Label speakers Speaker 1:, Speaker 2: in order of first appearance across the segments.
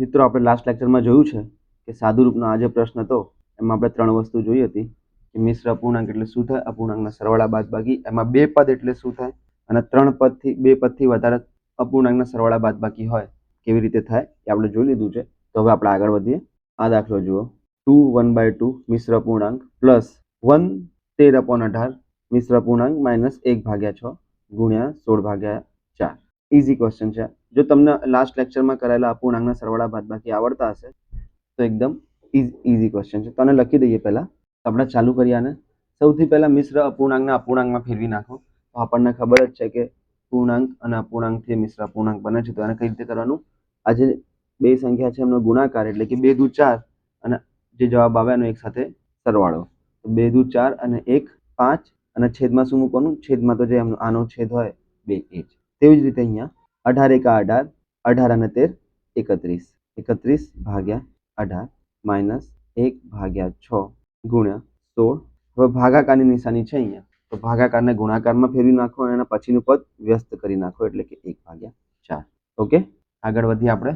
Speaker 1: મિત્રો, આપણે લાસ્ટ લેક્ચરમાં જોયું છે કે સાદુ રૂપનો આ જે પ્રશ્ન હતો, એમાં આપણે ત્રણ વસ્તુ જોઈ હતી. કે મિશ્ર અપૂર્ણાંક એટલે શું થાય? અપૂર્ણાંકના સરવાળા બાદબાકી. એમાં બે પદ એટલે શું થાય? અને ત્રણ પદથી, બે પદથી વધારે અપૂર્ણાંકના સરવાળા બાદબાકી હોય, કેવી રીતે થાય એ આપણે જોઈ લીધું છે. તો હવે આપણે આગળ વધીએ. આ દાખલો જુઓ. ટુ, વન બાય ટુ, મિશ્ર અપૂર્ણાંક, પ્લસ વન, તેર અપોન અઢાર, મિશ્ર અપૂર્ણાંક માઇનસ એક ભાગ્યા છ, ગુણ્યા સોળ ભાગ્યા ચાર. ઇઝી ક્વેશ્ચન છે. જો તમને લાસ્ટ લેક્ચરમાં કરાયેલા અપૂર્ણાંકના સરવાળા બાદબાકી આવડતા હશે, તો એકદમ ઇઝી ક્વેશ્ચન છે. તો લખી દઈએ પહેલાં. આપણે ચાલુ કરીએ આને. સૌથી પહેલાં મિશ્ર અપૂર્ણાંકના અપૂર્ણાંકમાં ફેરવી નાખો. તો આપણને ખબર જ છે કે પૂર્ણાંક અને અપૂર્ણાંકથી મિશ્ર અપૂર્ણાંક બને છે. તો એને કઈ રીતે કરવાનું? આજે બે સંખ્યા છે એમનો ગુણાકાર એટલે કે બે દુ ચાર અને જે જવાબ આવે એનો એક સાથે સરવાળો. તો બે દુ ચાર અને એક પાંચ અને છેદમાં શું મૂકવાનું? છેદમાં તો જે એમનો આનો છેદ હોય, બે એ જ. તેવી જ રીતે અહીંયા અઢાર એકા અઢાર અઢાર અને તેર એકત્રીસ એકત્રીસ ભાગ્યા અઢાર માઇનસ એક ભાગ્યા છ ગુણ્યા સોળ હવે ભાગાકારની નિશાની છે અહીંયા. તો ભાગાકારને ગુણાકારમાં ફેરવી નાખો અને એના પછીનું પદ વ્યસ્ત કરી નાખો એટલે કે એક ભાગ્યા ચાર. ઓકે? આગળ વધીએ આપણે.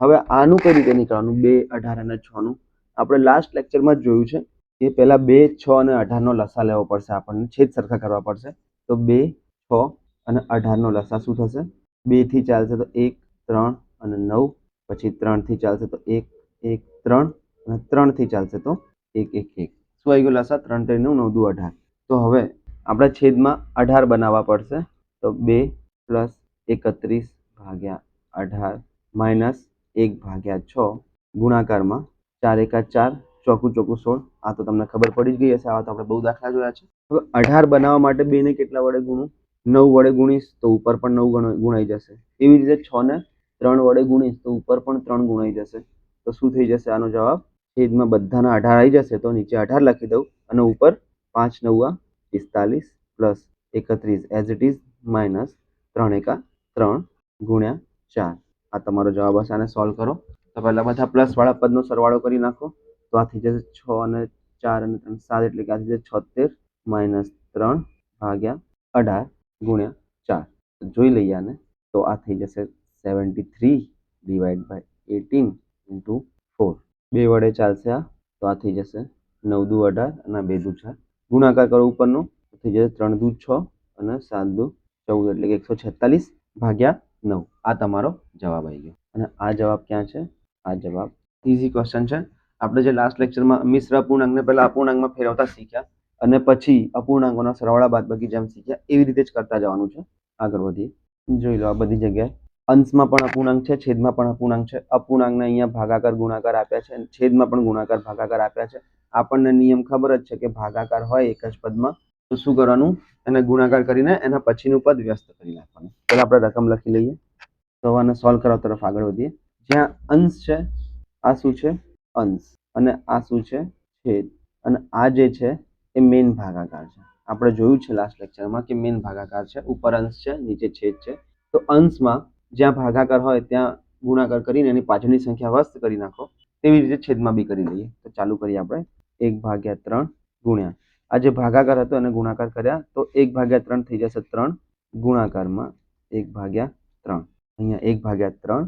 Speaker 1: હવે આનું કઈ રીતે નીકળવાનું? બે, અઢાર અને છનું આપણે લાસ્ટ લેક્ચરમાં જ જોયું છે કે પહેલાં બે, છ અને અઢારનો લસા લેવો પડશે આપણને. છેદ સરખા કરવા પડશે. તો બે, છ અને અઢારનો લસા શું થશે? બેથી ચાલશે તો એક, ત્રણ અને નવ. પછી ત્રણથી ચાલશે તો એક એક, ત્રણ અને ત્રણથી ચાલશે તો એક એક એક. શું આવી ગયું લસા ત્રણ ત્રણ, નવ નવ, દુ, અઢાર. તો હવે આપણે છેદમાં અઢાર બનાવવા પડશે. તો બે પ્લસ એકત્રીસ ભાગ્યા અઢાર માઇનસ એક ભાગ્યા છ ગુણાકારમાં ચાર એકા ચાર ચોકું ચોકું સોળ. આ તો તમને ખબર પડી જ ગઈ હશે. આ તો આપણે બહુ દાખલા જોયા છે. હવે અઢાર બનાવવા માટે બેને કેટલા વડે ગુણું નવ વડે ગુણીશ તો ઉપર પણ નવ ગણ- ગુણાઈ જશે. એવી રીતે છ ને ત્રણ વડે ગુણીશ તો ઉપર પણ ત્રણ ગુણાઈ જશે. તો શું થઈ જશે? આનો જવાબ છેદમાં બધાના અઢાર આવી જશે તો નીચે અઢાર લખી દઉં અને ઉપર પાંચ નવ્વા પિસ્તાલીસ પ્લસ એકત્રીસ એઝ ઇટ ઇઝ માઇનસ ત્રણ એકા ત્રણ ગુણ્યા ચાર. આ તમારો જવાબ હશે. આને સોલ્વ કરો. તો પહેલાં બધા પ્લસ વાળા પદનો સરવાળો કરી નાખો. તો આ થઈ જશે છ અને ચાર અને ત્રણ સાત એટલે કે આ થઈ જશે છોતેર માઇનસ ત્રણ ભાગ્યા અઢાર. ગુણ્યા ચાર. જોઈ લઈએ આને. તો આ થઈ જશે seventy three divide by eighteen into four બે વડે ચાલશે આ. તો આ થઈ જશે નવ દુ અઢાર અને બે દુ ચાર. ગુણાકાર કરો ઉપરનો. થઈ જશે ત્રણ દુ છ અને સાત દુ ચૌદ એટલે કે એકસો છેતાલીસ ભાગ્યા નવ. આ તમારો જવાબ આવી ગયો. અને આ જવાબ ક્યાં છે? આ જવાબ ઇઝી ક્વેશ્ચન છે. આપણે જે લાસ્ટ લેક્ચરમાં મિશ્ર અપૂર્ણાંકને પહેલાં અપૂર્ણાંકમાં ફેરવતા શીખ્યા. અને પછી અપૂર્ણાંકોના સરવાળા બાદબાકી જેમ શીખ્યા, એવી રીતે જ કરતા જવાનું છે. આગળ વધીએ. જોઈ લો આ બધી જગ્યાએ. અંશમાં પણ અપૂર્ણાંક છે, છેદમાં પણ અપૂર્ણાંક છે. અપૂર્ણાંકને અહીંયા ભાગાકાર, ગુણાકાર આપ્યા છે, છેદમાં પણ ગુણાકાર, ભાગાકાર આપ્યા છે. આપણને નિયમ ખબર જ છે કે ભાગાકાર હોય એક જ પદમાં, તો શું કરવાનું? એને ગુણાકાર કરીને એના પછીનું પદ વ્યસ્ત કરી નાખવાનું. પહેલા આપણે રકમ લખી લઈએ. તો આને સોલ્વ કરવા તરફ આગળ વધીએ. જ્યાં અંશ છે, આ શું છે? અંશ. અને આ શું છે? છેદ. અને આ જે છે એ મેન ભાગાકાર છે. આપણે જોયું છે લાસ્ટ લેક્ચરમાં કે મેન ભાગાકાર છે, ઉપર અંશ છે, નીચે છેદ છે. તો અંશમાં જ્યાં ભાગાકાર હોય ત્યાં ગુણાકાર કરીને એની પાછળની સંખ્યા વસ્ત કરી નાખો. તેવી રીતે છેદમાં બી કરી લઈએ તો ચાલુ કરીએ આપણે. એક ભાગ્યા ત્રણ ગુણ્યા. આ જે ભાગાકાર હતો એને ગુણાકાર કર્યા તો એક ભાગ્યા ત્રણ થઈ જશે ત્રણ ગુણાકારમાં એક ભાગ્યા ત્રણ. અહીંયા એક ભાગ્યા ત્રણ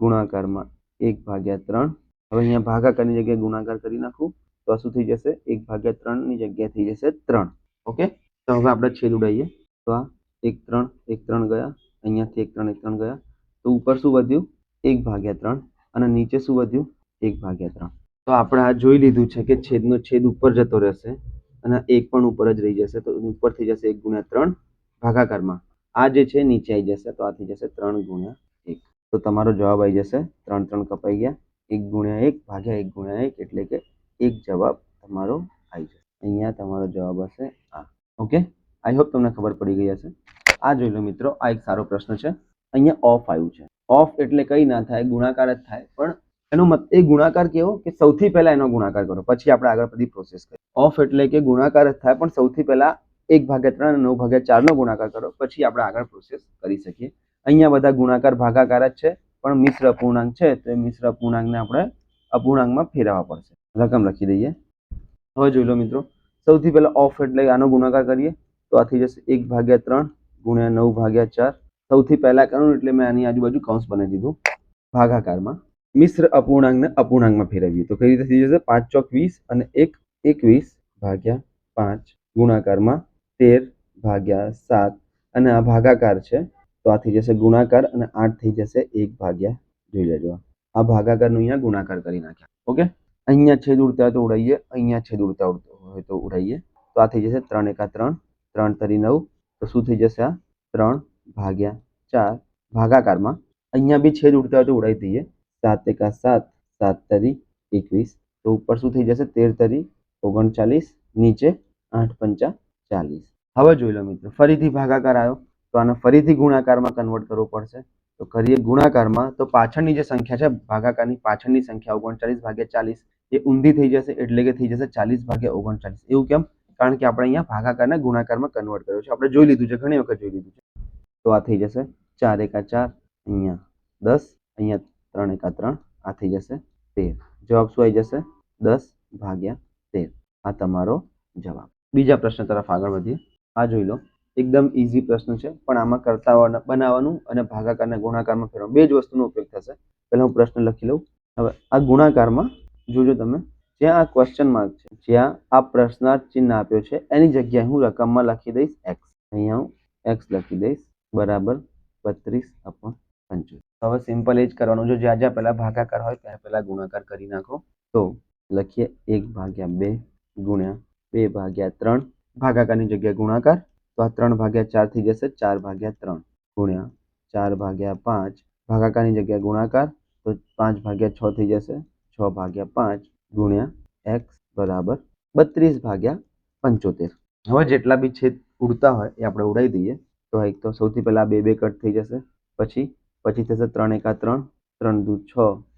Speaker 1: ગુણાકારમાં એક ભાગ્યા ત્રણ. હવે અહીંયા ભાગાકારની જગ્યાએ ગુણાકાર કરી નાખું. તો શું થઈ જશે? એક ભાગ્યા ત્રણની જગ્યાએ થઈ જશે ત્રણ. ઓકે? તો હવે આપણે છેદ ઉડાઈએ તો આ એક ત્રણ એક ત્રણ ગયા. અહીંયાથી એક ત્રણ એક ત્રણ ગયા. તો ઉપર શું વધ્યું? એક ભાગ્યા ત્રણ. અને નીચે શું વધ્યું? એક ભાગ્યા ત્રણ. તો આપણે આ જોઈ લીધું છે કે છેદનો છેદ ઉપર જતો રહેશે અને એક પણ ઉપર જ રહી જશે. તો ઉપર થઈ જશે એક ગુણ્યા ત્રણ ભાગાકારમાં. આ જે છે, નીચે આવી જશે. તો આ થઈ જશે ત્રણ ગુણ્યા એક. તો તમારો જવાબ આવી જશે. ત્રણ ત્રણ કપાઈ ગયા. એક ગુણ્યા એક ભાગ્યા એક ગુણ્યા એક એટલે કે એક જવાબ તમારો આવી જશે. અહીંયા તમારો જવાબ હશે આ. ઓકે આઈ હોપ તમને ખબર પડી ગઈ હશે. આ જોઈ લો મિત્રો, આ એક સારો પ્રશ્ન છે. અહીંયા ઓફ આવ્યું છે. ઓફ એટલે કઈ ના થાય, ગુણાકાર જ થાય. પણ એનો મત, એ ગુણાકાર કેવો? કે સૌથી પહેલા એનો ગુણાકાર કરો. પછી આપણે આગળ બધી પ્રોસેસ કરીએ. ઓફ એટલે કે ગુણાકાર જ થાય, પણ સૌથી પહેલા એક ભાગ્યા ત્રણ અને નવ ભાગ્યા ચારનો ગુણાકાર કરો. પછી આપણે આગળ પ્રોસેસ કરી શકીએ. અહીંયા બધા ગુણાકાર ભાગાકાર જ છે. પણ મિશ્ર અપૂર્ણાંક છે, તો એ મિશ્ર અપૂર્ણાંકને આપણે અપૂર્ણાંકમાં ફેરવવા પડશે. રકમ લખી દઈએ. હવે જોઈ લો મિત્રો, સૌથી પહેલાં ઓફ એટલે આનો ગુણાકાર કરીએ, તો આ થઈ જશે એક ભાગ્યા ત્રણ ગુણ્યા નવ ભાગ્યા ચાર. સૌથી પહેલાં કરું એટલે મેં આની આજુબાજુ કૌંસ બનાવી દીધું ભાગાકારમાં. મિશ્ર અપૂર્ણાંકને અપૂર્ણાંકમાં ફેરવીએ. તો કઈ રીતે થઈ જશે? પાંચ ચોક વીસ અને એક એકવીસ ભાગ્યા પાંચ ગુણાકારમાં તેર ભાગ્યા સાત. અને આ ભાગાકાર છે, તો આ થઈ જશે ગુણાકાર અને આઠ થઈ જશે એક ભાગ્યા જોઈ લેજો. આ ભાગાકારનું અહીંયા ગુણાકાર કરી નાખ્યા. ઓકે? અહીંયા છેદ ઉડતા હોય તો ઉડાઈએ, અહીંયા છેદ ઉડતા હોય તો ઉડાઈએ. તો આ થઈ જશે ત્રણ એકા ત્રણ ત્રણ તરી નવ. તો શું થઈ જશે આ? ત્રણ ભાગ્યા ચાર ભાગાકારમાં. અહીંયા બી છેદ ઉડતા હોય તો ઉડાવી દઈએ. સાત એકા સાત સાત તરી એકવીસ. તો ઉપર શું થઈ જશે? તેર તરી ઓગણચાલીસ, નીચે આઠ પંચા ચાલીસ. હવે જોઈ લો મિત્રો, ફરીથી ભાગાકાર આવ્યો. તો આને ફરીથી ગુણાકારમાં કન્વર્ટ કરવો પડશે. તો કરીએ ગુણાકારમાં. તો પાછળની જે સંખ્યા છે, ભાગાકારની પાછળની સંખ્યા ઓગણચાલીસ ભાગ્યા ચાલીસ. એ ઊંધી થઈ જશે એટલે કે થઈ જશે ચાલીસ ભાગ્યા ઓગણચાલીસ. એવું કેમ? કારણ કે આપણે અહીંયા ભાગાકારને ગુણાકારમાં કન્વર્ટ કર્યો છે. આપણે જોઈ લીધું છે, ઘણી વખત જોઈ લીધું છે. તો આ થઈ જશે ચાર એકા ચાર, અહીંયા દસ, અહીંયા ત્રણ એકા ત્રણ, આ થઈ જશે તેર. જવાબ શું આવી જશે? દસ ભાગ્યા તેર. આ તમારો જવાબ. બીજા પ્રશ્ન તરફ આગળ વધીએ. આ જોઈ લો. એકદમ ઇઝી પ્રશ્ન છે, પણ આમાં કરતા બનાવવાનું અને ભાગાકારને ગુણાકારમાં ફેરવવાનું બે જ વસ્તુનો ઉપયોગ થશે. પહેલા હું પ્રશ્ન લખી લઉં. હવે આ ગુણાકારમાં જોજો તમે. જ્યાં આ ક્વેશ્ચન માર્ક છે, જ્યાં આ પ્રશ્નાર્થ ચિહ્ન આપ્યો છે, એની જગ્યાએ હું રકમમાં લખી દઈશ એક્સ અહીંયા હું એક્સ લખી દઈશ, બરાબર બત્રીસ અપોન પંચોતેર. હવે સિમ્પલ એ જ કરવાનું. જો જ્યાં જ્યાં પહેલાં ભાગાકાર હોય, ત્યાં પહેલાં ગુણાકાર કરી નાખો. તો લખીએ એક ભાગ્યા બે ગુણ્યા બે ભાગ્યા ત્રણ. ભાગાકારની જગ્યાએ ગુણાકાર. તો આ ત્રણ ભાગ્યા ચાર થઈ જશે, ચાર ભાગ્યા ત્રણ ગુણ્યા ચાર ભાગ્યા પાંચ. ભાગાકારની જગ્યાએ ગુણાકાર. તો પાંચ ભાગ્યા છ થઈ જશે. છ ભાગ્યા પાંચ ગુણ્યા એક્સ બરાબર બત્રીસ ભાગ્યા પંચોતેર. હવે જેટલા બી છેદ ઉડતા હોય એ આપણે ઉડાવી દઈએ. તો એક તો સૌથી પહેલાં બે બે કટ થઈ જશે. પછી પછી થશે ત્રણ એકા ત્રણ ત્રણ દુ છ,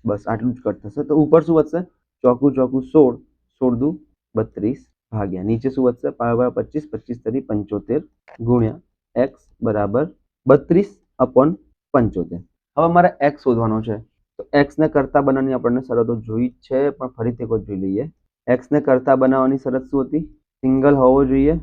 Speaker 1: બસ આટલું જ કટ થશે. તો ઉપર શું વધશે? ચોકું ચોકું સોળ સોળ દુ બત્રીસ ભાગ્યા. નીચે શું વધશે? પાવા પચીસ પચીસ તરી પંચોતેર ગુણ્યા એક્સ બરાબર બત્રીસ અપોન પંચોતેર. હવે મારે એક્સ શોધવાનો છે. તો એક્સને કરતા બનાવવાની આપણને શરતો જોઈ જ છે, પણ ફરીથી એક જોઈ લઈએ. એક્સને કરતા બનાવવાની શરત શું હતી? સિંગલ હોવો જોઈએ,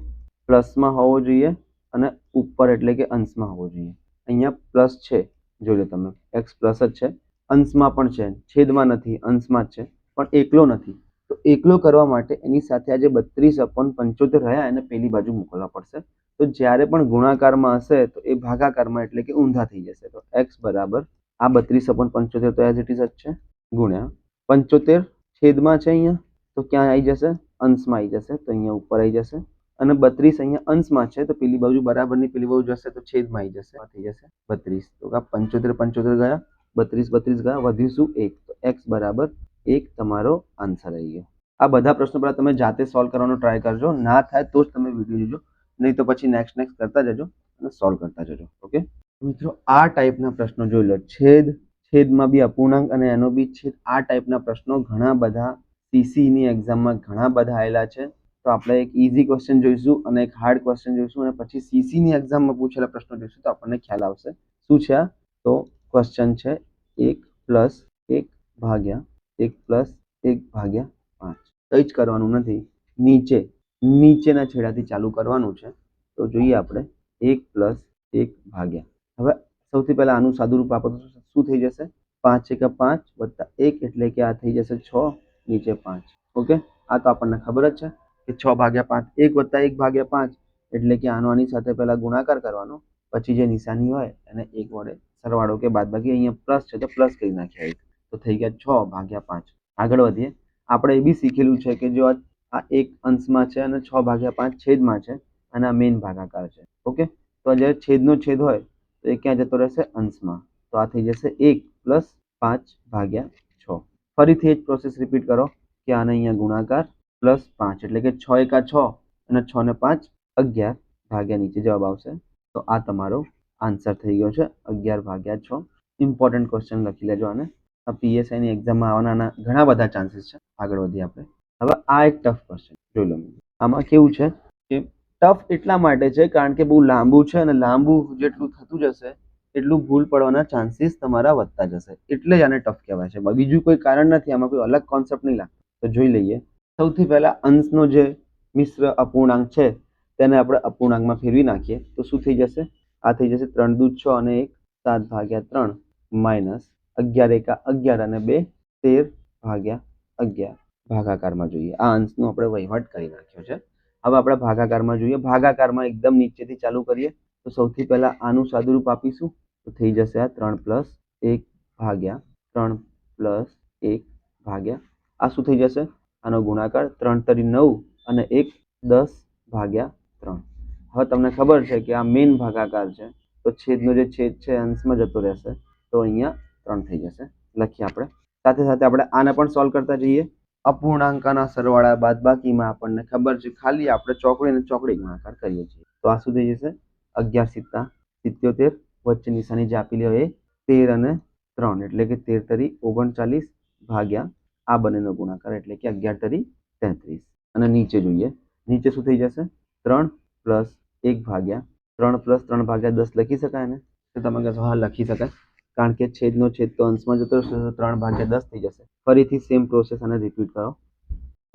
Speaker 1: પ્લસમાં હોવો જોઈએ અને ઉપર એટલે કે અંશમાં હોવો જોઈએ. અહીંયા પ્લસ છે, જોઈ લો તમે. એક્સ પ્લસ જ છે. અંશમાં પણ છે, છેદમાં નથી, અંશમાં જ છે, પણ એકલો નથી. તો એકલો કરવા માટે એની સાથે આજે બત્રીસ અપોન પંચોતેર રહ્યા, એને પેલી બાજુ મોકલવા પડશે. તો જ્યારે પણ ગુણાકારમાં હશે, તો એ ભાગાકારમાં એટલે કે ઊંધા થઈ જશે. તો એક્સ બરાબર આ બત્રીસ અપોન પંચોતેર તો એઝ ઇટ ઇઝ જ છે. ગુણ્યા પંચોતેર છેદમાં છે અહીંયા, તો ક્યાં આવી જશે? અંશમાં આવી જશે, તો અહીંયા ઉપર આવી જશે. અને બત્રીસ અહીંયા અંશમાં છે, તો પેલી બાજુ બરાબરની પેલી બાજુ જશે, તો છેદમાં આવી જશે. થઈ જશે બત્રીસ. તો આ પંચોતેર પંચોતેર ગયા, બત્રીસ બત્રીસ ગયા વધ્યું એક. તો એક્સ બરાબર એક તમારો આન્સર આવી ગયો. આ બધા પ્રશ્નો પહેલાં તમે જાતે સોલ્વ કરવાનો ટ્રાય કરજો. ના થાય તો જ તમે વીડિયો જોજો. નહીં તો પછી નેક્સ્ટ નેક્સ્ટ કરતા જજો અને સોલ્વ કરતા જજો. ઓકે મિત્રો, આ ટાઈપના પ્રશ્નો જોઈ લો. છેદ, છેદમાં બી અપૂર્ણાંક અને એનો બી છેદ. આ ટાઈપના પ્રશ્નો ઘણા બધા સીસીની એક્ઝામમાં ઘણા બધા આવેલા છે. તો આપણે એક ઇઝી ક્વેશ્ચન જોઈશું અને એક હાર્ડ ક્વેશ્ચન જોઈશું અને પછી સીસીની એક્ઝામમાં પૂછેલા પ્રશ્નો જોઈશું તો આપણને ખ્યાલ આવશે. શું છે આ? તો ક્વેશ્ચન છે એક પ્લસ એક ભાગ્યા એક પ્લસ એક ભાગ્યા પાંચ. કંઈ જ કરવાનું નથી. નીચે, નીચેના છેડાથી ચાલુ કરવાનું છે. તો જોઈએ આપણે એક પ્લસ એક ભાગ્યા. હવે સૌથી પહેલાં આનું સાદુરૂપ આપો તો શું થઈ જશે? પાંચ એકા પાંચ વત્તા એક એટલે કે આ થઈ જશે છ, નીચે પાંચ. ઓકે? આ તો આપણને ખબર જ છે કે છ ભાગ્યા પાંચ એક વત્તા એક ભાગ્યા પાંચ એટલે કે આનો આની સાથે પહેલાં ગુણાકાર કરવાનો, પછી જે નિશાની હોય એને એક વડે સરવાળો કે બાદબાકી અહીંયા પ્લસ છે તો પ્લસ કરી નાખ્યા એક તો થઈ ગયા છ ભાગ્યા પાંચ. આગળ વધીએ. આપણે એ બી શીખેલું છે કે જો આ એક અંશમાં છે અને છ ભાગ્યા પાંચ છેદમાં છે અને આ મેઇન ભાગાકાર છે. ઓકે? તો જ્યારે છેદનો છેદ હોય તો એ ક્યાં જતો રહેશે? અંશમાં. તો આ થઈ જશે એક પ્લસ પાંચ ભાગ્યા છ. ફરીથી એ જ પ્રોસેસ રિપીટ કરો કે આને અહીંયા ગુણાકાર પ્લસ પાંચ, એટલે કે છ એકા છ અને છ ને પાંચ અગિયાર ભાગ્યા નીચે જવાબ આવશે. તો આ તમારો આન્સર થઈ ગયો છે, અગિયાર ભાગ્યા છ. ઇમ્પોર્ટન્ટ ક્વેશ્ચન લખી લેજો આને. આ પીએસઆઈની એક્ઝામમાં આવવાના ઘણા બધા ચાન્સીસ છે. આગળ વધીએ આપણે. હવે આ એક ટફ ક્વેશ્ચન જોઈ લો. આમાં કેવું છે કે ટફ એટલા માટે છે કારણ કે બહુ લાંબુ છે અને લાંબુ જેટલું થતું જશે, એટલું ભૂલ પડવાના ચાન્સીસ તમારા વધતા જશે. એટલે જ આને ટફ કહેવાય છે. બીજું કોઈ કારણ નથી, આમાં કોઈ અલગ કોન્સેપ્ટ નહીં લાગતો. તો જોઈ લઈએ. સૌથી પહેલા અંશનો જે મિશ્ર અપૂર્ણાંક છે, તેને આપણે અપૂર્ણાંકમાં ફેરવી નાખીએ. તો શું થઈ જશે? આ થઈ જશે ત્રણ દૂધ છ અને એક, સાત ભાગ્યા ત્રણ, માઇનસ અગિયાર એકા અગિયાર અને બે, તેર ભાગ્યા અગિયાર. ભાગાકારમાં જોઈએ. આ અંશનો આપણે વહીવટ કરી નાખ્યો છે. હવે આપણે ભાગાકારમાં જોઈએ. ભાગાકારમાં એકદમ નીચેથી ચાલુ કરીએ તો સૌથી પહેલા આનું સાદુરૂપ આપીશું. તો થઈ જશે આ ત્રણ પ્લસ એક ભાગ્યા ત્રણ પ્લસ એક ભાગ્યા. આ શું થઈ જશે? આનો ગુણાકાર ત્રણ તરી નવ અને એક દસ ભાગ્યા ત્રણ. હવે તમને ખબર છે કે આ મેઇન ભાગાકાર છે. તો છેદનો જે છેદ છે અંશમાં જતો રહેશે. તો અહીંયા ત્રણ થઈ જશે. લખીએ આપણે. સાથે સાથે આપણે આને પણ સોલ્વ કરતા જઈએ. અપૂર્ણાંકના સરવાળા બાદબાકીમાં આપણને ખબર છે. ખાલી આપણે ચોકડી અને ચોકડી ગુણાકાર કરીએ છીએ. તો આ શું થઈ જશે? અગિયાર સિત્તા સિત્યોતેર વચ્ચે નિશાની જે આપેલી હોય તેર અને ત્રણ. એટલે કે તેર તરી ઓગણચાલીસ ભાગ્યા આ બંનેનો ગુણાકાર એટલે કે અગિયાર તરી તેત્રીસ. અને નીચે જોઈએ. નીચે શું થઈ જશે? ત્રણ પ્લસ એક ભાગ્યા ત્રણ પ્લસ ત્રણ ભાગ્યા દસ લખી શકાય ને? તો તમે કહેશો, હા, લખી શકાય. કારણ કે છેદનો છેદ તો અંશમાં જતો રહેશે, તો ત્રણ ભાગ્યા દસ થઈ જશે. ફરીથી સેમ પ્રોસેસ અને રિપીટ કરો.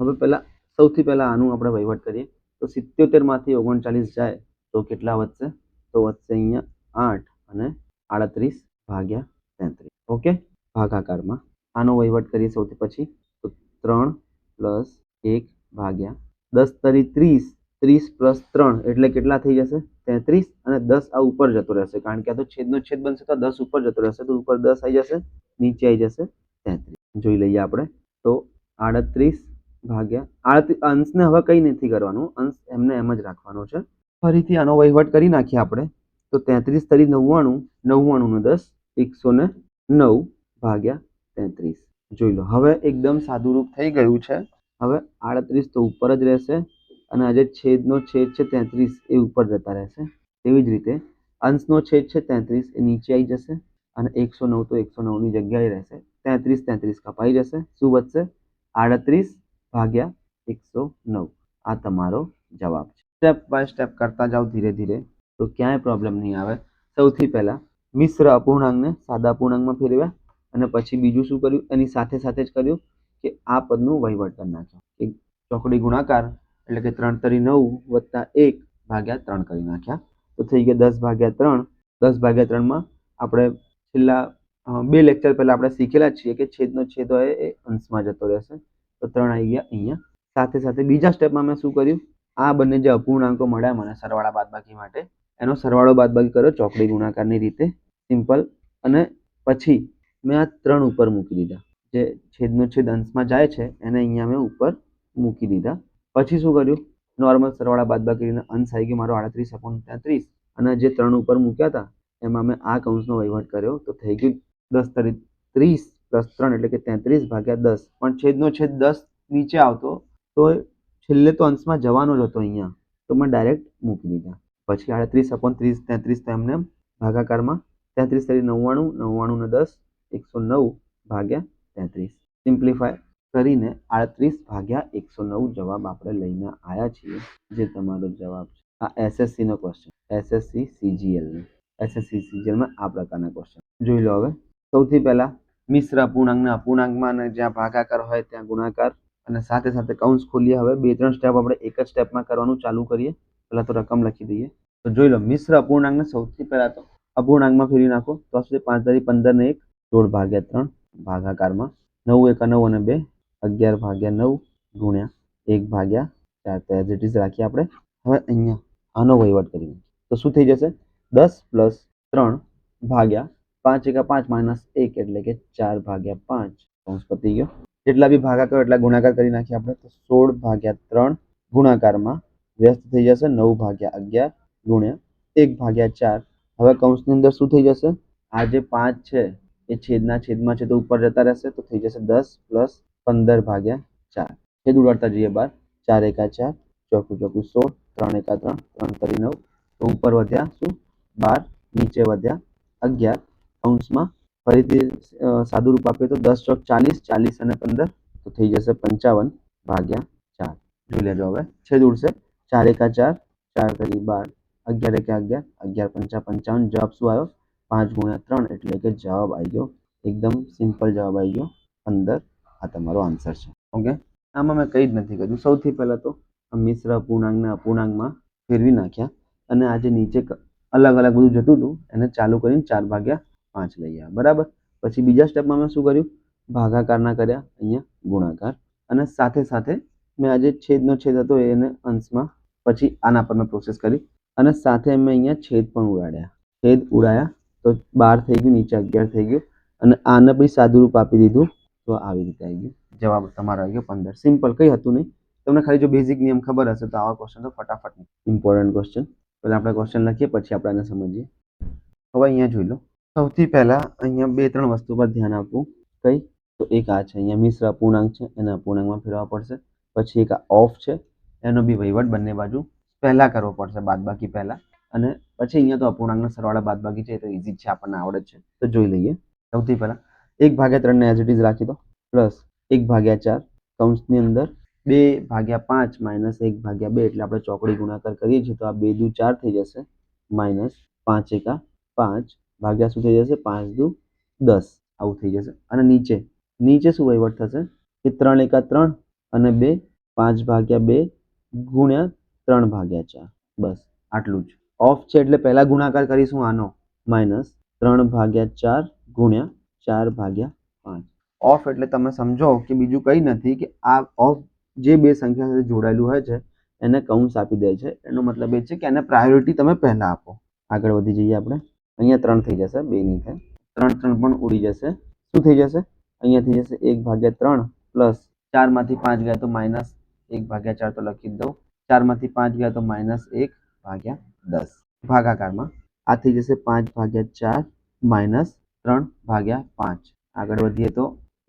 Speaker 1: હવે પહેલાં, સૌથી પહેલાં આનું આપણે વહીવટ કરીએ. તો સિત્યોતેરમાંથી ઓગણચાલીસ જાય તો કેટલા વધશે? તો વધશે અહીંયા આઠ અને આડત્રીસ ભાગ્યા તેત્રીસ. ઓકે? ભાગાકારમાં. આનો વહીવટ કરીએ સૌથી પછી. તો ત્રણ પ્લસ એક ભાગ્યા દસ તરી ત્રીસ. ત્રીસ પ્લસ ત્રણ એટલે કેટલા થઈ જશે? તેત્રીસ અને દસ આ ઉપર જતો રહેશે. કારણ કે આ તો છેદનો છેદ બનશે તો દસ ઉપર જતો રહેશે. તો ઉપર દસ આવી જશે, નીચે આવી જશે તેત્રીસ. જોઈ લઈએ આપણે. તો આડત્રીસ ભાગ્યા આડત્રીસ અંશને હવે કંઈ નથી કરવાનું. અંશ એમને એમ જ રાખવાનો છે. ફરીથી આનો વહીવટ કરી નાખીએ આપણે. તો તેત્રીસ તરી નવ્વાણું નવ્વાણું ને દસ, એકસો ને નવ ભાગ્યા તેત્રીસ. જોઈ લો, હવે એકદમ સાદુરૂપ થઈ ગયું છે. હવે આડત્રીસ તો ઉપર જ રહેશે. અને આ જે છેદનો છેદ છે તેત્રીસ એ ઉપર જતા રહેશે. તેવી જ રીતે અંશનો છેદ છે તેત્રીસ એ નીચે આવી જશે અને એકસો નવ તો એકસો નવની જગ્યાએ રહેશે. તેત્રીસ તેત્રીસ કપાઈ જશે. શું વધશે? આડત્રીસ ભાગ્યા એકસો નવ. આ તમારો જવાબ છે. સ્ટેપ બાય સ્ટેપ કરતા જાઓ ધીરે ધીરે. તો ક્યાંય પ્રોબ્લેમ નહીં આવે. સૌથી પહેલાં મિશ્ર અપૂર્ણાંકને સાદા અપૂર્ણાંકમાં ફેરવ્યા અને પછી બીજું શું કર્યું? એની સાથે સાથે જ કર્યું કે આ પદનું વહીવટ કરી નાખ્યો. ચોકડી ગુણાકાર એટલે કે ત્રણ તરી નવ વત્તા એક ભાગ્યા ત્રણ કરી નાખ્યા. તો થઈ ગયા દસ ભાગ્યા ત્રણ. દસ ભાગ્યા ત્રણમાં આપણે છેલ્લા બે લેક્ચર પહેલાં આપણે શીખેલા છીએ કે છેદનો છેદ હોય એ અંશમાં જતો રહેશે. તો ત્રણ આવી ગયા અહીંયા. સાથે સાથે બીજા સ્ટેપમાં મેં શું કર્યું? આ બંને જે અપૂર્ણાંકો મળ્યા મને સરવાળા બાદબાકી માટે, એનો સરવાળો બાદબાકી કર્યો ચોકડી ગુણાકારની રીતે. સિમ્પલ. અને પછી મેં આ ત્રણ ઉપર મૂકી દીધા. જે છેદનો છેદ અંશમાં જાય છે એને અહીંયા મેં ઉપર મૂકી દીધા. પછી શું કર્યું? નોર્મલ સરવાળા બાદબાકીનો અંશ આવી ગયો, મારો આડત્રીસ અપોન તેત્રીસ. અને જે ત્રણ ઉપર મૂક્યા હતા, એમાં મેં આ કૌંસનો વહીવટ કર્યો, તો થઈ ગયું દસ તરી, ત્રીસ પ્લસ ત્રણ એટલે કે તેત્રીસ ભાગ્યા દસ. પણ છેદનો છેદ દસ નીચે આવતો, તો છેલ્લે તો અંશમાં જવાનો જ હતો અહીંયા. તો મેં ડાયરેક્ટ મૂકી દીધા. પછી આડત્રીસ અપોન ત્રીસ, તેત્રીસ તો એમને ભાગાકારમાં તેત્રીસ તરી નવ્વાણું નવ્વાણું ને દસ, એકસો નવ ભાગ્યા તેત્રીસ. સિમ્પ્લિફાય કરીને આડત્રીસ ભાગ્યા એકસો નવ જવાબ આપણે લઈને આવ્યા છીએ, જે તમારો જવાબ છે. આ એસએસસીનો ક્વેશ્ચન એસએસસી સીજીએલનો એસએસસી સીજીએલમાં આ પ્રકારના ક્વેશ્ચન જોઈ લો હવે. સૌથી પહેલા મિશ્ર અપૂર્ણાંકના અપૂર્ણાંકમાં અને જ્યાં ભાગાકાર હોય ત્યાં ગુણાકાર અને સાથે સાથે કૌંસ ખોલીએ. હવે બે ત્રણ સ્ટેપ આપણે એક જ સ્ટેપમાં કરવાનું ચાલુ કરીએ. પહેલાં તો રકમ લખી દઈએ. તો જોઈ લો, મિશ્ર અપૂર્ણાંકને સૌથી પહેલાં તો અપૂર્ણાંકમાં ફેરવી નાખો. તો સુધી પાંચ તારી પંદર ને એક સોળ ભાગ્યા ત્રણ, ભાગાકારમાં નવ એકા નવ અને બે અગિયાર ભાગ્યા નવ ગુણ્યા એક ભાગ્યા ચાર. તો એઝ ઇટ ઇઝ રાખીએ આપણે. હવે અહીંયા આનો વહીવટ કરીએ તો શું થઈ જશે? દસ પ્લસ ત્રણ ભાગ્યા પાંચ એકા પાંચ માઇનસ એક એટલે કે ચાર ભાગ્યા પાંચ. કૌંસ પતી ગયો. જેટલા બી ભાગાકાર એટલા ગુણાકાર કરી નાખીએ આપણે. તો સોળ ભાગ્યા ત્રણ ગુણાકારમાં વ્યસ્ત થઈ જશે. નવ ભાગ્યા અગિયાર ગુણ્યા એક ભાગ્યા ચાર. હવે કૌંસની અંદર શું થઈ જશે? આ જે પાંચ છે, એ છેદના છેદમાં છે તો ઉપર જતા રહેશે. તો થઈ જશે દસ પ્લસ પંદર ભાગ્યા ચાર. છેદ ઉડાડતા જઈએ બાર. ચાર એકા ચાર. ચોકું ચોકું સોળ. ત્રણ એકા ત્રણ. ત્રણ તરી નવ. તો ઉપર વધ્યા શું? બાર. નીચે વધ્યા અગિયાર. કૌંસમાં ફરીથી અ, સાદું રૂપ આપીએ તો દસ ચોક ચાલીસ ચાલીસ અને પંદર. તો થઈ જશે પંચાવન ભાગ્યા ચાર. જોઈ લેજો હવે. છેદ ઉડશે. ચાર એકા ચાર. ચાર તરી બાર. અગિયાર એકા અગિયાર. અગિયાર પંચા પંચાવન. જવાબ શું આવ્યો? પાંચ ગુણ્યા ત્રણ. એટલે કે જવાબ આવી ગયો. એકદમ સિમ્પલ જવાબ આવી ગયો. પંદર. આ તમારો આન્સર છે. ઓકે આમાં મેં કંઈ જ નથી કર્યું. સૌથી પહેલાં તો મિશ્ર અપૂર્ણાંકને અપૂર્ણાંકમાં ફેરવી નાખ્યા અને આજે નીચે અલગ અલગ બધું જતું હતું, એને ચાલુ કરીને ચાર ભાગ્યા પાંચ લઈ આવ્યા બરાબર? પછી બીજા સ્ટેપમાં મેં શું કર્યું? ભાગાકારના કર્યા, અહીંયા ગુણાકાર. અને સાથે સાથે મેં આજે છેદનો છેદ હતો એને અંશમાં પછી આના પર મેં પ્રોસેસ કરી અને સાથે મેં અહીંયા છેદ પણ ઉડાડ્યા. છેદ ઉડાયા તો બાર થઈ ગયું, નીચે અગિયાર થઈ ગયું અને આને બી સાદુરૂપ આપી દીધું. તો આવી રીતે આવી ગયું. જવાબ તમારો આવી ગયો પંદર. સિમ્પલ કંઈ હતું નહીં. તમને ખાલી જો બેઝિક નિયમ ખબર હશે તો આવા ક્વેશ્ચન તો ફટાફટ ઇમ્પોર્ટન્ટ ક્વેશ્ચન પહેલાં આપણે ક્વેશ્ચન લખીએ, પછી આપણે એને સમજીએ. હવે અહીંયા જોઈ લો. સૌથી પહેલાં અહીંયા બે, ત્રણ વસ્તુ પર ધ્યાન આપવું. કઈ? તો એક આ છે, અહીંયા મિશ્ર અપૂર્ણાંક છે, એને અપૂર્ણાંકમાં ફેરવવા પડશે. પછી એક આ ઓફ છે, એનો બી વહીવટ બંને બાજુ પહેલાં કરવો પડશે, બાદબાકી પહેલાં. અને પછી અહીંયા તો અપૂર્ણાંકના સરવાળા બાદબાકી છે, એ તો ઇઝી છે, આપણને આવડે છે. તો જોઈ લઈએ. સૌથી પહેલા એક ભાગ્યા ત્રણને એઝ ઇટ ઇઝ રાખી દો. પ્લસ એક ભાગ્યા ચાર, કૌંસની અંદર બે ભાગ્યા પાંચ માઇનસ એક ભાગ્યા બે, એટલે આપણે ચોકડી ગુણાકાર કરીએ છીએ તો આ બે દુ ચાર થઈ જશે. માઇનસ પાંચ એકા પાંચ ભાગ્યા શું થઈ જશે? પાંચ દુ દસ. આવું થઈ જશે. અને નીચે નીચે શું વહીવટ થશે? કે ત્રણ એકા ત્રણ અને બે પાંચ ભાગ્યા બે ગુણ્યા ત્રણ ભાગ્યા ચાર. બસ, આટલું જ. ઓફ છે એટલે પહેલાં ગુણાકાર કરીશું આનો. માઇનસ ત્રણ ભાગ્યા ચાર ગુણ્યા ચાર ભાગ્યા પાંચ. ઓફ એટલે તમે સમજો કે બીજું કંઈ નથી કે આ ઓફ જે બે સંખ્યા સાથે જોડાયેલું હોય છે, એને કૌંસ આપી દે છે. એનો મતલબ એ છે કે એને પ્રાયોરિટી તમે પહેલાં આપો. આગળ વધી જઈએ આપણે. અહીંયા ત્રણ થઈ જશે, બે નહીં થાય. ત્રણ ત્રણ પણ ઉડી જશે. શું થઈ જશે? અહીંયા થઈ જશે એક ભાગ્યા ત્રણ પ્લસ ચારમાંથી પાંચ ગયા તો માઇનસ એક ભાગ્યા ચાર તો લખી દઉં. ચારમાંથી પાંચ ગયા તો માઇનસ એક ભાગ્યા દસ. ભાગાકારમાં આ થઈ જશે પાંચ ભાગ્યા ચાર માઇનસ ત્રણ ભાગ્યા પાંચ. આગળ વધીએ તો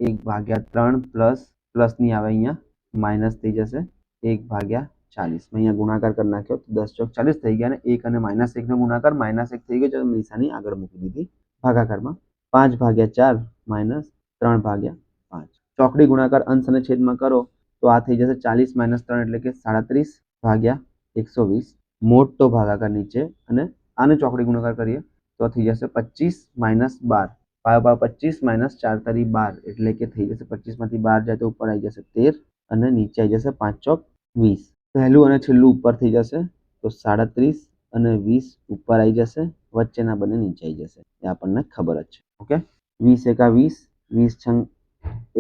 Speaker 1: એક ભાગ્યા ત્રણ પ્લસ, પ્લસની આવે અહીંયા, માઇનસ થઈ જશે. એક ભાગ્યા ચાલીસ. મેં અહીંયા ગુણાકાર કરી નાખ્યો તો દસ ચોક ચાલીસ થઈ ગયા અને એક અને માઇનસ એકનો ગુણાકાર, માઇનસ એક થઈ ગયો ચાલો નિશાની આગળ મૂકી દીધી ભાગાકારમાં. પાંચ ભાગ્યા ચાર, માઇનસ ત્રણ ભાગ્યા પાંચ. ચોકડી ગુણાકાર અંશ અને છેદમાં કરો તો આ થઈ જશે ચાલીસ માઇનસ ત્રણ એટલે કે સાડત્રીસ ભાગ્યા એકસો વીસ. મોટો ભાગાકાર નીચે અને આને ચોકડી ગુણાકાર કરીએ તો થઈ જશે પચીસ માઇનસ બાર. પાયો પાયો પચીસ માઇનસ ચાર તારી બાર. એટલે કે થઈ જશે પચીસમાંથી બાર જાય તો ઉપર આવી જશે તેર અને નીચે આવી જશે પાંચ ચોક વીસ. પહેલું અને છેલ્લું ઉપર થઈ જશે તો સાડત્રીસ અને વીસ ઉપર આવી જશે. વચ્ચેના બંને નીચે આવી જશે. એ આપણને ખબર જ છે. ઓકે? વીસ એકા વીસ વીસ છંગ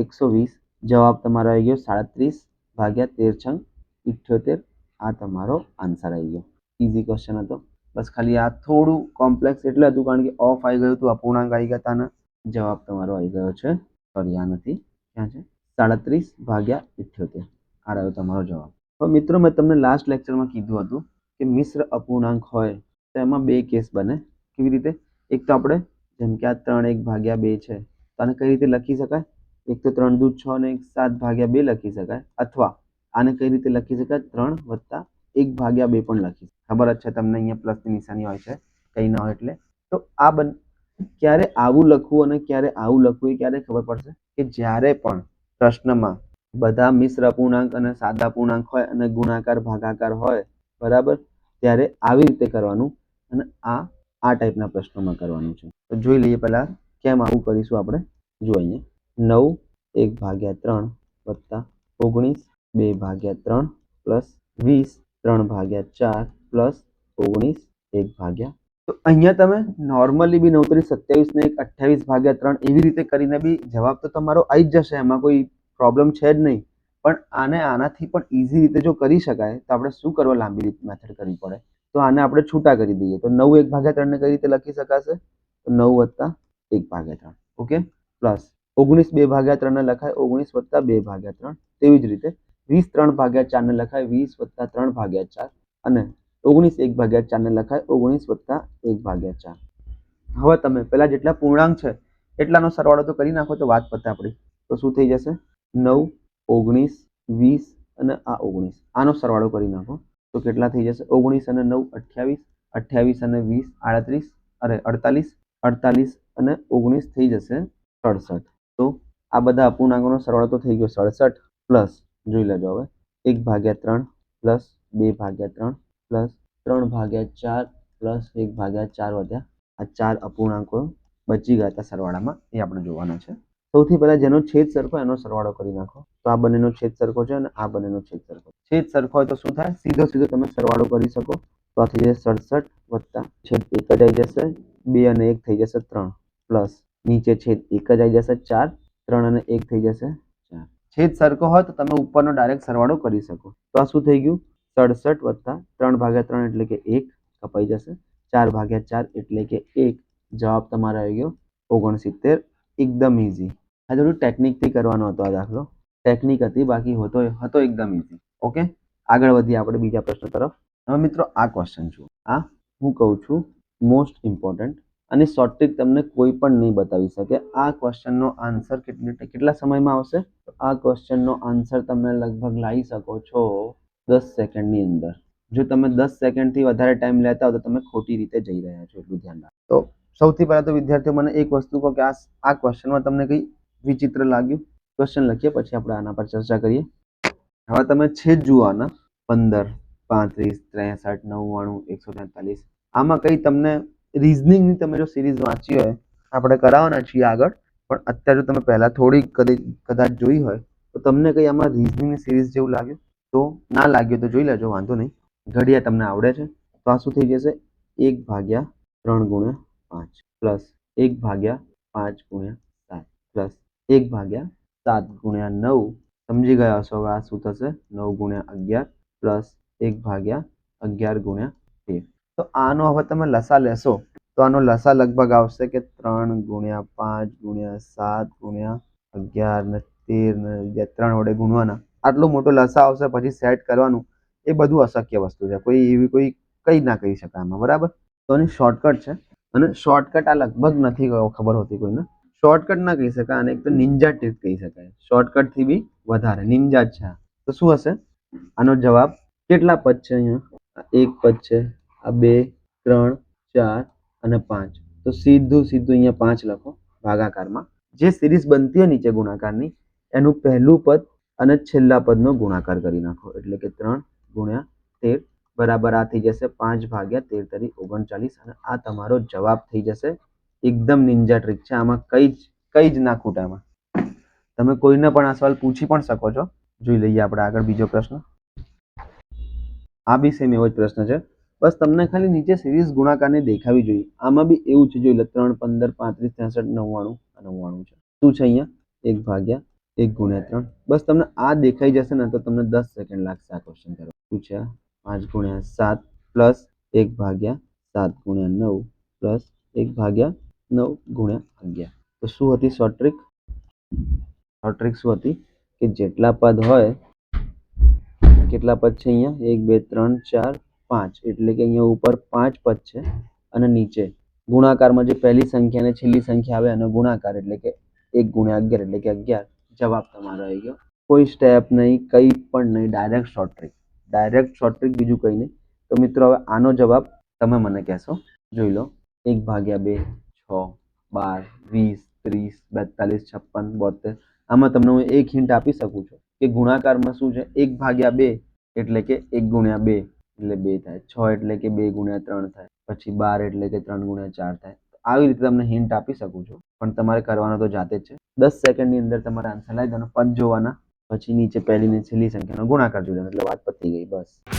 Speaker 1: એકસો વીસ. જવાબ તમારો આવી ગયો સાડત્રીસ ભાગ્યા તેર છંગ ઇઠ્યોતેર. આ તમારો આન્સર આવી ગયો. ઇઝી ક્વેશ્ચન હતો. બસ ખાલી આ થોડું કોમ્પ્લેક્સ એટલે હતું કારણ કે ઓફ આવી ગયું હતું અપૂર્ણાંક આવી ગયા હતા જવાબ તમારો આવી ગયો છે. સોરી આ નથી. ક્યાં છે? સાડત્રીસ ભાગ્યા ઇઠ્યોતેર. આ રહ્યો તમારો જવાબ. હવે મિત્રો, મેં તમને લાસ્ટ લેક્ચરમાં કીધું હતું કે મિશ્ર અપૂર્ણાંક હોય તો એમાં બે કેસ બને. કેવી રીતે? એક તો આપણે, જેમ કે આ ત્રણ એક ભાગ્યા બે છે, તો આને કઈ રીતે લખી શકાય? એક તો ત્રણ દૂધ છ ને એક સાત ભાગ્યા બે લખી શકાય. અથવા આને કઈ રીતે લખી શકાય? ત્રણ વત્તા એક ભાગ્યા બે પણ લખીશ. ખબર જ છે તમને અહીંયા પ્લસની નિશાની હોય છે, કંઈ ના હોય એટલે. તો આ બન, ક્યારે આવું લખવું અને ક્યારે આવું લખવું એ ક્યારે ખબર પડશે? કે જ્યારે પણ પ્રશ્નમાં બધા મિશ્ર પૂર્ણાંક અને સાદા પૂર્ણાંક હોય અને ગુણાકાર, ભાગાકાર હોય, બરાબર? ત્યારે આવી રીતે કરવાનું અને આ આ ટાઈપના પ્રશ્નોમાં કરવાનું છે. તો જોઈ લઈએ પહેલા કેમ આવું કરીશું આપણે. જો અહીંયા નવ એક ભાગ્યા ત્રણ વત્તા ઓગણીસ, બે ભાગ્યા ત્રણ પ્લસ વીસ ત્રણ ભાગ્યા ચાર પ્લસ ઓગણીસ, એક ભાગ્યા. તો અહીંયા તમે નોર્મલી બી નવત્રીસ, સત્યાવીસ ને એક અઠ્યાવીસ ભાગ્યા ત્રણ એવી રીતે કરીને બી જવાબ તો તમારો આવી જ જશે, એમાં કોઈ પ્રોબ્લેમ છે જ નહીં. પણ આને આનાથી પણ ઇઝી રીતે જો કરી શકાય, તો આપણે શું કરવા લાંબી રીત મેથડ કરવી પડે? તો આને આપણે છૂટા કરી દઈએ. તો નવ એક ભાગ્યા ત્રણને કઈ રીતે લખી શકાશે? તો નવ વત્તા એક ભાગ્યા ત્રણ. ઓકે? પ્લસ ઓગણીસ બે ભાગ્યા ત્રણને લખાય, ઓગણીસ વત્તા બે ભાગ્યા ત્રણ. તેવી જ રીતે વીસ ત્રણ ભાગ્યા ચારને લખાય, વીસ વત્તા ત્રણ ભાગ્યા ચાર અને ઓગણીસ એક ભાગ્યા ચારને લખાય, ઓગણીસ વત્તા એક ભાગ્યા ચાર. હવે તમે પહેલાં જેટલા પૂર્ણાંક છે, એટલાનો સરવાળો તો કરી નાખો તો વાત પતે આપણી. તો શું થઈ જશે? નવ, ઓગણીસ, વીસ અને આ ઓગણીસ. આનો સરવાળો કરી નાખો. તો કેટલા થઈ જશે? ઓગણીસ અને નવ, અઠ્યાવીસ. અઠ્યાવીસ અને વીસ, આડત્રીસ અરે અડતાલીસ. અડતાલીસ અને ઓગણીસ થઈ જશે સડસઠ. તો આ બધા અપૂર્ણાંકોનો સરવાળો તો થઈ ગયો સડસઠ પ્લસ જોઈ લેજો હવે. એક ભાગ્યા ત્રણ પ્લસ બે ભાગ્યા ત્રણ પ્લસ ત્રણ ભાગ્યા ચાર પ્લસ એક ભાગ્યા ચાર વધ્યા. આ ચાર અપૂર્ણાંકો બચી ગયા હતા સરવાળામાં, એ આપણે જોવાના છે. સૌથી પહેલાં જેનો છેદ સરખો એનો સરવાળો કરી નાખો. તો આ બંનેનો છેદ સરખો છે અને આ બંનેનો છેદ સરખો છેદ સરખો હોય તો શું થાય? સીધો સીધો તમે સરવાળો કરી શકો. તો આ થઈ જશે સડસઠ વત્તા છેદ એક જ આવી જશે. બે અને એક થઈ જશે ત્રણ. પ્લસ નીચે છેદ એક જ આવી જશે ચાર. ત્રણ અને એક થઈ જશે છેદ સરખો હોય તો તમે ઉપરનો ડાયરેક્ટ સરવાળો કરી શકો. તો આ શું થઈ ગયું? સડસઠ વત્તા ત્રણ ભાગ્યા ત્રણ એટલે કે એક કપાઈ જશે. ચાર ભાગ્યા ચાર એટલે કે એક. જવાબ તમારો આવી ગયો ઓગણસિત્તેર. એકદમ ઇઝી આ થોડું ટેકનિકથી કરવાનો હતો આ દાખલો. ટેકનિક હતી, બાકી હોતો હતો એકદમ ઇઝી ઓકે આગળ વધીએ આપણે બીજા પ્રશ્ન તરફ. હવે મિત્રો આ ક્વેશ્ચન જુઓ. આ હું કહું છું મોસ્ટ ઇમ્પોર્ટન્ટ અને શોર્ટ ટ્રિક તમને કોઈ પણ નહીં બતાવી શકે. આ ક્વેશ્ચનનો આન્સર કેટલી કેટલા સમયમાં આવશે? આ ક્વેશ્ચનનો આન્સર તમે લગભગ લાવી શકો છો દસ સેકન્ડની અંદર. જો તમે દસ સેકન્ડથી વધારે ટાઈમ લેતા હો તો તમે ખોટી રીતે જઈ રહ્યા છો, એટલું ધ્યાન રાખો તો સૌથી પહેલાં તો વિદ્યાર્થીઓ, મને એક વસ્તુ કહો કે આ આ ક્વેશ્ચનમાં તમને કંઈ વિચિત્ર લાગ્યું? ક્વેશ્ચન લખીએ, પછી આપણે આના પર ચર્ચા કરીએ. હવે તમે છેદ જુઓ આના. પંદર, પાંત્રીસ, ત્રેસઠ, નવ્વાણું, એકસો તેતાલીસ. આમાં કંઈ તમને રિઝનિંગની તમે જો સિરીઝ વાંચી હોય, આપણે કરાવવાના છીએ આગળ, પણ અત્યારે જો તમે પહેલાં થોડી કદી, કદાચ જોઈ હોય, તો તમને કંઈ આમાં રિઝનિંગની સિરીઝ જેવું લાગ્યું? તો ના લાગ્યું તો જોઈ લેજો, વાંધો નહીં. ઘડિયા તમને આવડે છે. તો આ શું થઈ જશે? એક ભાગ્યા ત્રણ ગુણ્યા પાંચ. પ્લસ એક ભાગ્યા પાંચ ગુણ્યા સાત. પ્લસ એક ભાગ્યા સાત ગુણ્યા નવ. સમજી ગયા હશો આ શું થશે? નવ ગુણ્યા અગિયાર. પ્લસ એક ભાગ્યા અગિયાર ગુણ્યા તો આનો હવે તમે લસા લેશો. તો આનો લસા લગભગ આવશે કે ત્રણ ગુણ્યા પાંચ ગુણ્યા સાત ગુણ્યા અગિયાર ને તેર ને ત્રણ વડે ગુણવાના. આટલો મોટો લસા આવશે, પછી સેટ કરવાનું. એ બધું અશક્ય વસ્તુ છે. કોઈ એવી કોઈ કંઈ ના કહી શકાય આમાં, બરાબર? તો આની શોર્ટકટ છે. અને શોર્ટકટ આ લગભગ નથી ખબર હોતી કોઈને. શોર્ટકટ ના કહી શકાય અને એક તો નિંજા ટ્રીક કહી શકાય. શોર્ટકટથી બી વધારે. નિંજા છે. તો શું હશે? આનો જવાબ કેટલા પદ છે અહીંયા? એક પદ છે. આ બે, ત્રણ, ચાર અને પાંચ. તો સીધું સીધું અહીંયા પાંચ લખો, ભાગાકારમાં. જે સિરીઝ બનતી હોય નીચે ગુણાકારની, એનું પહેલું પદ અને છેલ્લા પદનો ગુણાકાર કરી નાખો. એટલે કે ત્રણ ગુણ્યા તેર બરાબર આ થઈ જશે પાંચ ભાગ્યા તેર તરી ઓગણચાલીસ. અને આ તમારો જવાબ થઈ જશે. એકદમ નિંજા ટ્રીક છે. આમાં કઈ જ કઈ જ ના ખૂટે આમાં. તમે કોઈને પણ આ સવાલ પૂછી પણ શકો છો. જોઈ લઈએ આપણે આગળ બીજો પ્રશ્ન. આ બી સેમ એવો જ પ્રશ્ન છે. બસ તમને ખાલી નીચે સિરીઝ ગુણાકારની દેખાવી જોઈએ. આમાં બી એવું છે જોઈ લો, ત્રણ, પંદર, પાંત્રીસ, ત્રેસઠ, નવ્વાણું નવ્વાણું છે. શું છે અહીંયા? એક ભાગ્યા એક ગુણ્યા ત્રણ. બસ તમને આ દેખાઈ જશે ને તો તમને દસ સેકન્ડ લાગશે આ ક્વેશ્ચન કરવા શું છે પાંચ ગુણ્યા સાત પ્લસ એક ભાગ્યા સાત ગુણ્યા નવ પ્લસ એક ભાગ્યા નવ ગુણ્યા અગિયાર. તો શું હતી શોર્ટ ટ્રીક શોર્ટ ટ્રીક શું હતી? કે જેટલા પદ હોય, કેટલા પદ છે અહીંયા? એક, બે, ત્રણ, ચાર પાંચ, એટલે કે અહીંયા ઉપર પાંચ પદ છે અને નીચે. ગુણાકારમાં જે પહેલી સંખ્યા અને છેલ્લી સંખ્યા આવે એનો ગુણાકાર એટલે કે એક ગુણ્યા અગિયાર, એટલે કે અગિયાર. જવાબ તમારો આવી ગયો. કોઈ સ્ટેપ નહીં, કંઈ પણ નહીં direct short trick direct short trick બીજું કંઈ નહીં. તો મિત્રો, હવે આનો જવાબ તમે મને કહેશો. જોઈ લો. એક ભાગ્યા બે, છ, બાર, વીસ, ત્રીસ, બેતાલીસ, છપ્પન, બોતેર. આમાં તમને હું એક હિન્ટ આપી શકું છું કે ગુણાકારમાં શું છે? એક ભાગ્યા બે, એટલે કે એક ગુણ્યા બે. એટલે બે થાય. છ એટલે કે બે ગુણ્યા ત્રણ થાય. પછી બાર એટલે કે ત્રણ ગુણ્યા ચાર થાય. આવી રીતે તમને હિન્ટ આપી શકું છું. પણ તમારે કરવાનો તો જાતે જ છે. દસ સેકન્ડની અંદર તમારે આન્સર લાવી દેવાનો. પદ જોવાના. પછી નીચે પહેલી ને છેલ્લી સંખ્યાનો ગુણાકાર જોઈ લેવાનો. એટલે વાત પતી ગઈ. બસ.